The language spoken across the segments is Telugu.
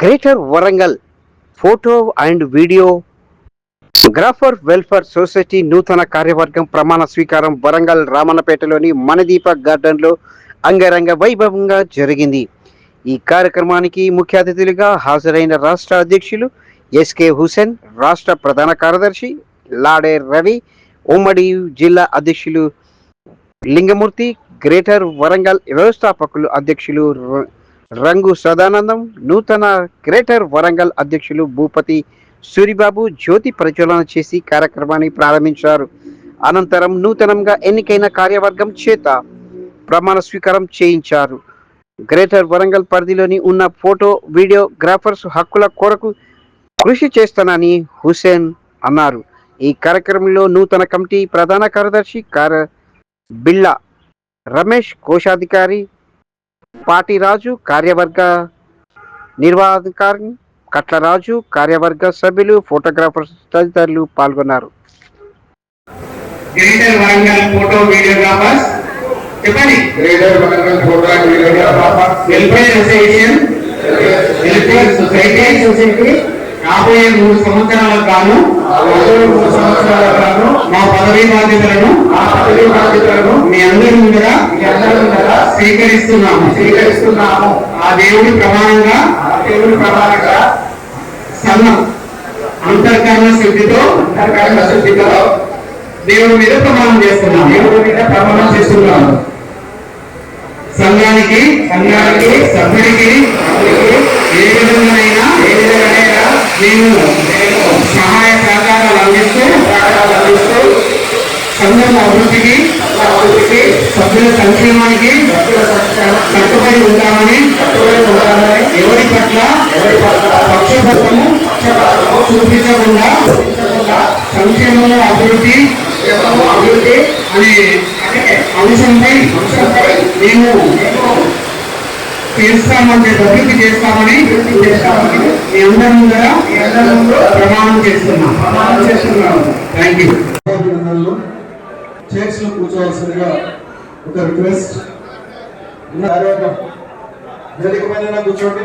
Greater Warangal photo and videographer welfare society నూతన కార్యవర్గం ప్రమాణ స్వీకారం వరంగల్ రామన్నపేటలోని మనదీప గార్డెన్లో అంగరంగ వైభవంగా జరిగింది. ఈ కార్యక్రమానికి ముఖ్య అతిథులుగా హాజరైన రాష్ట్ర అధ్యక్షులు ఎస్కే హుసేన్ రాష్ట్ర ప్రధాన కార్యదర్శి లాడే రవి ఉమ్మడి జిల్లా అధ్యక్షులు లింగమూర్తి గ్రేటర్ వరంగల్ వ్యవస్థాపకులు అధ్యక్షులు రంగు సదానందం నూతన గ్రేటర్ వరంగల్ అధ్యక్షులు భూపతి సూరిబాబు జ్యోతి ప్రజ్వలన చేసి కార్యక్రమాన్ని ప్రారంభించారు. అనంతరం నూతనంగా ఎన్నికైన కార్యవర్గం చేత ప్రమాణ స్వీకారం చేయించారు. గ్రేటర్ వరంగల్ పరిధిలోని ఉన్న ఫోటో వీడియోగ్రాఫర్స్ హక్కుల కొరకు కృషి చేస్తానని హుసేన్ అన్నారు. ఈ కార్యక్రమంలో నూతన కమిటీ ప్రధాన కార్యదర్శి కార బిళ్ళ రమేష్ కోశాధికారి పాటిరాజు కార్యవర్గ నిర్వాహకారి కట్లరాజు కార్యవర్గ సభ్యులు ఫోటోగ్రాఫర్స్ తదితరులు పాల్గొన్నారు. చెప్పండి. రాబోయే మూడు రాబోయే మూడు సంవత్సరాల గాను మా పదవీ బాధ్యతలను ఆ పదవి బాధ్యతలను మీ అందరి ముందర మీ అందరి ముందర స్వీకరిస్తున్నాము. స్వీకరిస్తున్నాము. ఆ దేవుడి ప్రమాణంగా ఆ దేవుని ప్రమాణంగా సన్న అంతర్కరణ శుద్ధితో అంతర్కరణ శుద్ధితో దేవుడి మీద ప్రమాణం చేస్తున్నాము. దేవుడి మీద ప్రమాణం చేస్తున్నాము. సంఘానికి సంఘానికి సభ్యుడికి ఏ విధంగానైనా ఏ విధంగానైనా మేము నేను సహాయ సహకారాలు అందిస్తూ అందిస్తూ సంఘం అభివృద్ధికి అభివృద్ధికి సభ్యుల సంక్షేమానికి కట్టుబడి ఉంటామని కట్టుబడి ఉండాలని ఎవరి పట్ల ఎవరి పట్ల పక్షపాతము చూపించకుండా సంక్షేమము అభివృద్ధి అభివృద్ధి అనే అనే అంశంపై అంశంపై మేము మేము చేస్తామంటే అభివృద్ధి చేస్తామని మీ అందరి ముందర ప్రమాణం చేస్తున్నాం. ప్రమాణం చేస్తున్నాము థ్యాంక్ యూ అభినందనలు లో కూర్చోవలసిందిగా ఒక రిక్వెస్ట్ కూర్చోండి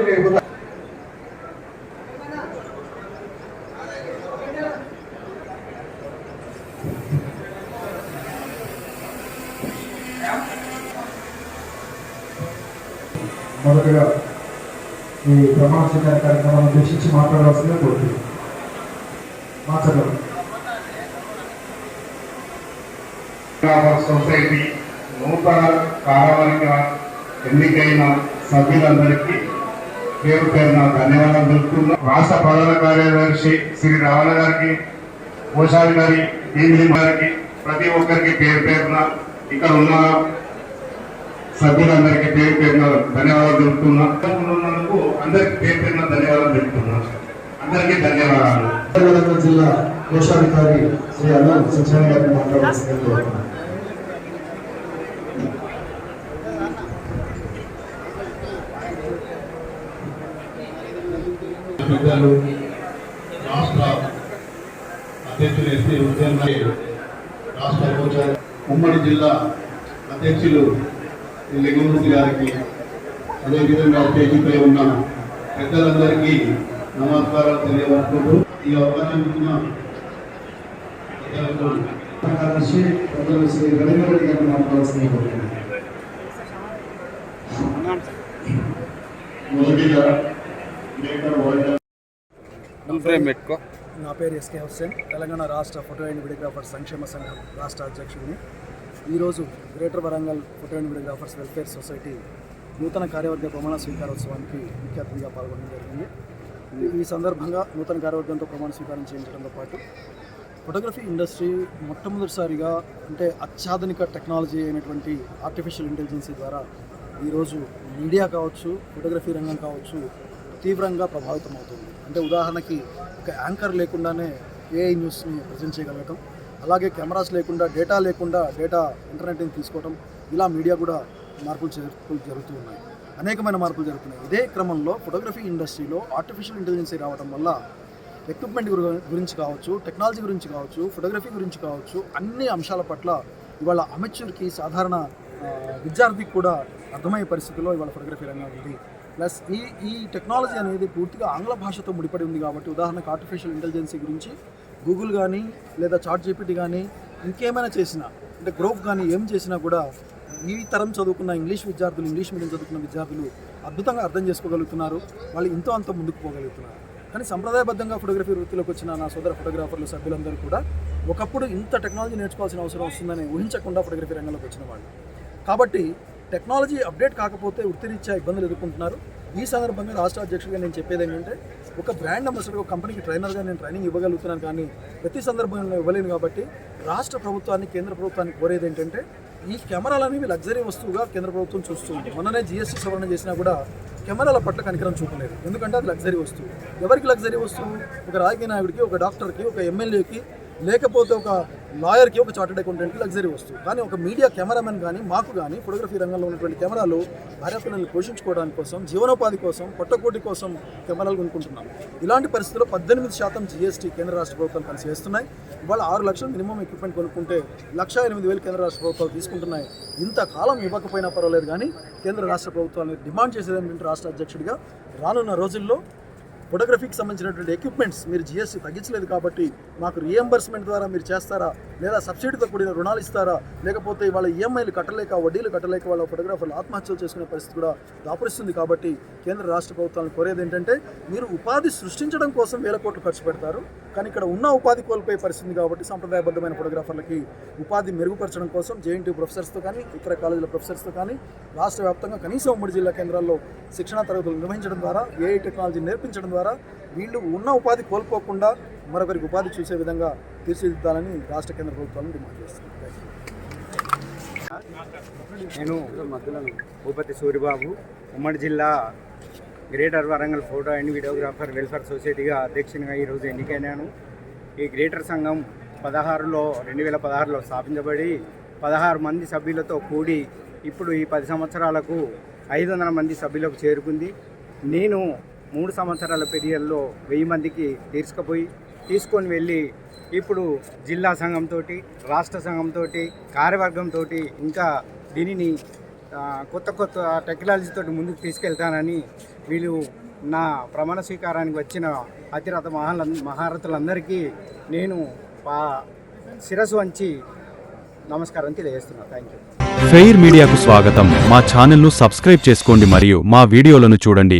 మొదటగా ఈ ప్రమాణ స్వీకార కార్యక్రమాన్ని ఉద్దేశించి మాట్లాడవలసిందే కోరుతున్నాను. మాట్లాడాలి సొసైటీ నూతన కార్యవర్గ ఎన్నికైన సభ్యులందరికీ పేరు పేరున ధన్యవాదాలు తెలుపుతున్నా రాష్ట్ర ప్రధాన కార్యదర్శి శ్రీ రావణ గారికి కోశాధికారి ఇంగ్లీ గారికి ప్రతి ఒక్కరికి పేరు పేరున ఇక్కడ ఉన్న సభ్యులందరికీ పేరు పేరున ధన్యవాదాలు తెలుపుతున్నా. ఉన్నందుకు అందరికి పేరు పేరున ధన్యవాదాలు తెలుపుతున్నా. అందరికీ ధన్యవాదాలు. తెలంగాణ జిల్లా కోశాధికారి శ్రీ అల్లం సత్యనారాయణ గారిని పెద్దలు రాష్ట్ర అధ్యక్షులు రాష్ట్ర కోచారు ఉమ్మడి జిల్లా అధ్యక్షులు లింగమూర్తి గారికి అదేవిధంగా స్టేజీపై ఉన్న పెద్దలందరికీ నమస్కారాలు తెలియజేసుకుంటూ ఈ అవకాశం ఇచ్చిన కార్యదర్శి పెద్దలు శ్రీ రవీంద్రెడ్డి గారిని మాట్లాడాల్సిందిగా మొదటిగా మేకర్ నా పేరు ఎస్కే హుస్సేన్. తెలంగాణ రాష్ట్ర ఫోటో అండ్ వీడియోగ్రాఫర్ సంక్షేమ సంఘం రాష్ట్ర అధ్యక్షుడిని. ఈరోజు greater Warangal photo and videographers welfare society నూతన కార్యవర్గ ప్రమాణ స్వీకారోత్సవానికి ముఖ్య అతిథిగా పాల్గొనడం జరిగింది. ఈ సందర్భంగా నూతన కార్యవర్గంతో ప్రమాణ స్వీకారం చేయించడంతో పాటు ఫోటోగ్రఫీ ఇండస్ట్రీ మొట్టమొదటిసారిగా అంటే అత్యాధునిక టెక్నాలజీ అయినటువంటి ఆర్టిఫిషియల్ ఇంటెలిజెన్సీ ద్వారా ఈరోజు మీడియా కావచ్చు ఫోటోగ్రఫీ రంగం కావచ్చు తీవ్రంగా ప్రభావితం అవుతుంది అంటే ఉదాహరణకి ఒక యాంకర్ లేకుండానే ఏఐ న్యూస్ని ప్రజెంట్ చేయగలగటం అలాగే కెమెరాస్ లేకుండా డేటా లేకుండా డేటా ఇంటర్నెట్ని తీసుకోవడం ఇలా మీడియా కూడా మార్పులు చేర్పులు జరుగుతూ ఉన్నాయి. అనేకమైన మార్పులు జరుగుతున్నాయి. ఇదే క్రమంలో ఫోటోగ్రఫీ ఇండస్ట్రీలో ఆర్టిఫిషియల్ ఇంటెలిజెన్సీ రావడం వల్ల ఎక్విప్మెంట్ గురించి కావచ్చు టెక్నాలజీ గురించి కావచ్చు ఫోటోగ్రఫీ గురించి కావచ్చు అన్ని అంశాల పట్ల ఇవాళ అమెచ్యూర్కి సాధారణ విద్యార్థికి కూడా అర్థమయ్యే పరిస్థితిలో ఇవాళ ఫోటోగ్రఫీ రంగం ఉంది. ప్లస్ ఈ ఈ టెక్నాలజీ అనేది పూర్తిగా ఆంగ్ల భాషతో ముడిపడి ఉంది కాబట్టి ఉదాహరణకు ఆర్టిఫిషియల్ ఇంటెలిజెన్సీ గురించి గూగుల్ కానీ లేదా చాట్ జీపీటీ కానీ ఇంకేమైనా చేసినా అంటే గ్రోప్ కానీ ఏం చేసినా కూడా ఈ తరం చదువుకున్న ఇంగ్లీష్ విద్యార్థులు ఇంగ్లీష్ మీడియం చదువుకున్న విద్యార్థులు అద్భుతంగా అర్థం చేసుకోగలుగుతున్నారు. వాళ్ళు ఇంతో అంత ముందుకు పోగలుగుతున్నారు. కానీ సంప్రదాయబద్ధంగా ఫోటోగ్రఫీ వృత్తిలోకి వచ్చిన నా సోదర ఫోటోగ్రాఫర్లు సభ్యులందరూ కూడా ఒకప్పుడు ఇంత టెక్నాలజీ నేర్చుకోవాల్సిన అవసరం వస్తుందని ఊహించకుండా ఫోటోగ్రఫీ రంగంలోకి వచ్చిన వాళ్ళు. కాబట్టి టెక్నాలజీ అప్డేట్ కాకపోతే వృత్తిరీత్యా ఇబ్బందులు ఎదుర్కొంటున్నారు. ఈ సందర్భంగా రాష్ట్ర అధ్యక్షుడిగా నేను చెప్పేది ఏంటంటే ఒక బ్రాండ్ అంబాసిడర్ ఒక కంపెనీకి ట్రైనర్గా నేను ట్రైనింగ్ ఇవ్వగలుగుతున్నాను కానీ ప్రతి సందర్భంలో ఇవ్వలేను కాబట్టి రాష్ట్ర ప్రభుత్వాన్ని కేంద్ర ప్రభుత్వాన్ని కోరేది ఏంటంటే ఈ కెమెరాలు అనేవి లగ్జరీ వస్తువుగా కేంద్ర ప్రభుత్వం చూస్తుంది. మొన్ననే జిఎస్టీ సవరణ చేసినా కూడా కెమెరాల పట్ల కనికరం చూపలేదు. ఎందుకంటే అది లగ్జరీ వస్తువు. ఎవరికి లగ్జరీ వస్తువు? ఒక రాజకీయ నాయకుడికి ఒక డాక్టర్కి ఒక ఎమ్మెల్యేకి లేకపోతే ఒక లాయర్కి ఒక చార్టెడ్ అకౌంటెంట్కి లగ్జరీ వస్తుంది కానీ ఒక మీడియా కెమెరామెన్ కానీ మాకు కానీ ఫోటోగ్రఫీ రంగంలో ఉన్నటువంటి కెమెరాలు భార్యాపిల్లల్ని పోషించుకోవడానికి కోసం జీవనోపాధి కోసం పొట్టకోటి కోసం కెమెరాలు కొనుక్కుంటున్నాం. ఇలాంటి పరిస్థితుల్లో పద్దెనిమిది శాతం జీఎస్టీ కేంద్ర రాష్ట్ర ప్రభుత్వాలు కలిసి వేస్తున్నాయి ఇవాళ ఆరు లక్షలు మినిమం ఎక్విప్మెంట్ కొనుక్కుంటే లక్ష ఎనిమిది వేలు కేంద్ర రాష్ట్ర ప్రభుత్వాలు తీసుకుంటున్నాయి. ఇంతకాలం ఇవ్వకపోయినా పర్వాలేదు కానీ కేంద్ర రాష్ట్ర ప్రభుత్వాలు డిమాండ్ చేసేది ఏంటంటే రాష్ట్ర అధ్యక్షుడిగా రానున్న రోజుల్లో ఫోటోగ్రఫీకి సంబంధించినటువంటి ఎక్విప్మెంట్స్ మీరు జిఎస్టీ తగ్గించలేదు కాబట్టి మాకు రియంబర్స్మెంట్ ద్వారా మీరు చేస్తారా? లేదా సబ్సిడీతో కూడిన రుణాలు ఇస్తారా? లేకపోతే వాళ్ళ ఈఎంఐలు కట్టలేక వడ్డీలు కట్టలేక వాళ్ళ ఫోటోగ్రాఫర్లు ఆత్మహత్యలు చేసుకునే పరిస్థితి కూడా దాపురిస్తుంది కాబట్టి కేంద్ర రాష్ట్ర ప్రభుత్వాలను కోరేది ఏంటంటే మీరు ఉపాధి సృష్టించడం కోసం వేల కోట్లు ఖర్చు పెడతారు. కానీ ఇక్కడ ఉన్న ఉపాధి కోల్పోయే పరిస్థితి కాబట్టి సంప్రదాయబద్ధమైన ఫోటోగ్రాఫర్లకి ఉపాధి మెరుగుపరచడం కోసం జేఎన్టీ ప్రొఫెసర్స్తో కానీ ఇతర కాలేజీల ప్రొఫెసర్స్తో కానీ రాష్ట్ర వ్యాప్తంగా కనీసం ఉమ్మడి జిల్లా కేంద్రాల్లో శిక్షణా తరగతులు నిర్వహించడం ద్వారా ఏఐ టెక్నాలజీ నేర్పించడం ద్వారా వీళ్ళు ఉన్న ఉపాధి కోల్పోకుండా మరొకరికి ఉపాధి చూసే విధంగా తీర్చిదిద్దాలని రాష్ట్ర కేంద్ర ప్రభుత్వాలను డిమాండ్ చేస్తున్నాను నేను భూపతి సూరిబాబు ఉమ్మడి జిల్లా greater Warangal photo and videographer welfare సొసైటీగా అధ్యక్షునిగా ఈరోజు ఎన్నికైనాను. ఈ గ్రేటర్ సంఘం పదహారులో రెండు వేల పదహారులో స్థాపించబడి పదహారు మంది సభ్యులతో కూడి ఇప్పుడు ఈ పది సంవత్సరాలకు ఐదు వందల మంది సభ్యులకు చేరుకుంది. నేను మూడు సంవత్సరాల పీరియడ్లో వెయ్యి మందికి తీసుకుపోయి తీసుకొని వెళ్ళి ఇప్పుడు జిల్లా సంఘంతో రాష్ట్ర సంఘంతో కార్యవర్గంతో ఇంకా దీనిని కొత్త కొత్త టెక్నాలజీతో ముందుకు తీసుకెళ్తానని వీళ్ళు నా ప్రమాణ స్వీకారానికి వచ్చిన అతిరథ మహాల మహారథులందరికీ నేను పా- శిరస్సు వంచి నమస్కారం తెలియజేస్తున్నాను థ్యాంక్ యూ. ఫెయిర్ మీడియాకు స్వాగతం. మా ఛానల్ను సబ్స్క్రైబ్ చేసుకోండి మరియు మా వీడియోలను చూడండి.